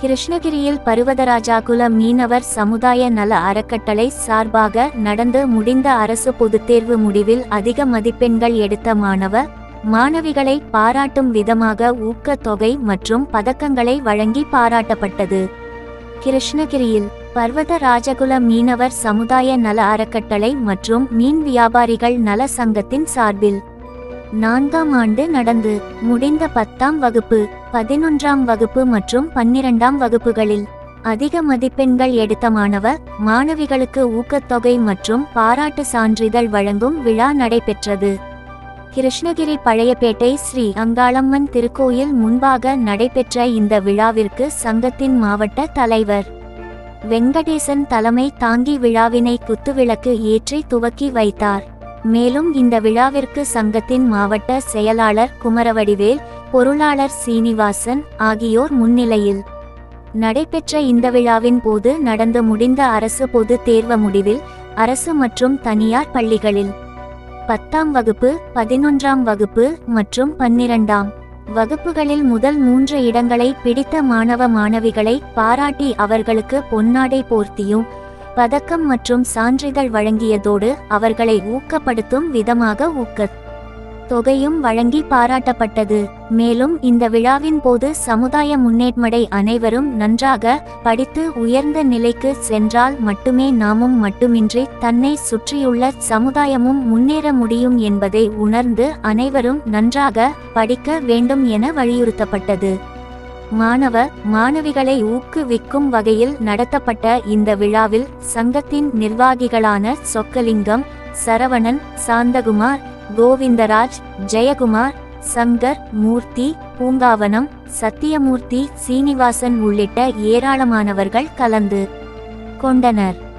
கிருஷ்ணகிரியில் பருவதராஜா குல மீனவர் சமுதாய நல அறக்கட்டளை சார்பாக நடந்து முடிந்த அரசு பொதுத்தேர்வு முடிவில் அதிக மதிப்பெண்கள் எடுத்த மாணவ மாணவிகளை பாராட்டும் விதமாக ஊக்கத்தொகை மற்றும் பதக்கங்களை வழங்கி பாராட்டப்பட்டது. கிருஷ்ணகிரியில் பர்வத ராஜகுல மீனவர் சமுதாய நல அறக்கட்டளை மற்றும் மீன் வியாபாரிகள் நல சங்கத்தின் சார்பில் நான்காம் ஆண்டு நடந்து முடிந்த பத்தாம் வகுப்பு பதினொன்றாம் வகுப்பு மற்றும் பன்னிரண்டாம் வகுப்புகளில் அதிக மதிப்பெண்கள் எடுத்த மாணவ மாணவிகளுக்கு ஊக்கத்தொகை மற்றும் பாராட்டு சான்றிதழ் வழங்கும் விழா நடைபெற்றது. கிருஷ்ணகிரி பழையப்பேட்டை ஸ்ரீ அங்காளம்மன் திருக்கோயில் முன்பாக நடைபெற்ற இந்த விழாவிற்கு சங்கத்தின் மாவட்ட தலைவர் வெங்கடேசன் தலைமை தாங்கி விழாவினை குத்துவிளக்கு ஏற்றி துவக்கி வைத்தார். மேலும் இந்த விழாவிற்கு சங்கத்தின் மாவட்ட செயலாளர் குமரவடிவேல் பொருளாளர் சீனிவாசன் ஆகியோர் முன்னிலையில். நடைபெற்ற இந்த விழாவின் போது நடந்து முடிந்த அரசு பொது தேர்வு முடிவில் அரசு மற்றும் தனியார் பள்ளிகளில் பத்தாம் வகுப்பு பதினொன்றாம் வகுப்பு மற்றும் பன்னிரண்டாம். வகுப்புகளில் முதல் மூன்று இடங்களை பிடித்த மாணவ மாணவிகளை பாராட்டி அவர்களுக்கு பொன்னாடை போர்த்தியும் பதக்கம் மற்றும் சான்றிதழ் வழங்கியதோடு அவர்களை ஊக்கப்படுத்தும் விதமாக ஊக்கத் தொகையும் வழங்கி பாராட்டப்பட்டது. மேலும் இந்த விழாவின் போது சமுதாய முன்னேற்மடை அனைவரும் நன்றாக படித்து உயர்ந்த நிலைக்கு சென்றால் மட்டுமே நாமும் மட்டுமின்றி தன்னை சுற்றியுள்ள சமுதாயமும் முன்னேற முடியும் என்பதை உணர்ந்து அனைவரும் நன்றாக படிக்க வேண்டும் என வலியுறுத்தப்பட்டது. மாணவ மாணவிகளை ஊக்குவிக்கும் வகையில் நடத்தப்பட்ட இந்த விழாவில் சங்கத்தின் நிர்வாகிகளான சொக்கலிங்கம் சரவணன் சாந்தகுமார் கோவிந்தராஜ் ஜெயக்குமார் சங்கர் மூர்த்தி பூங்காவனம் சத்தியமூர்த்தி சீனிவாசன் உள்ளிட்ட ஏராளமானவர்கள் கலந்து கொண்டனர்.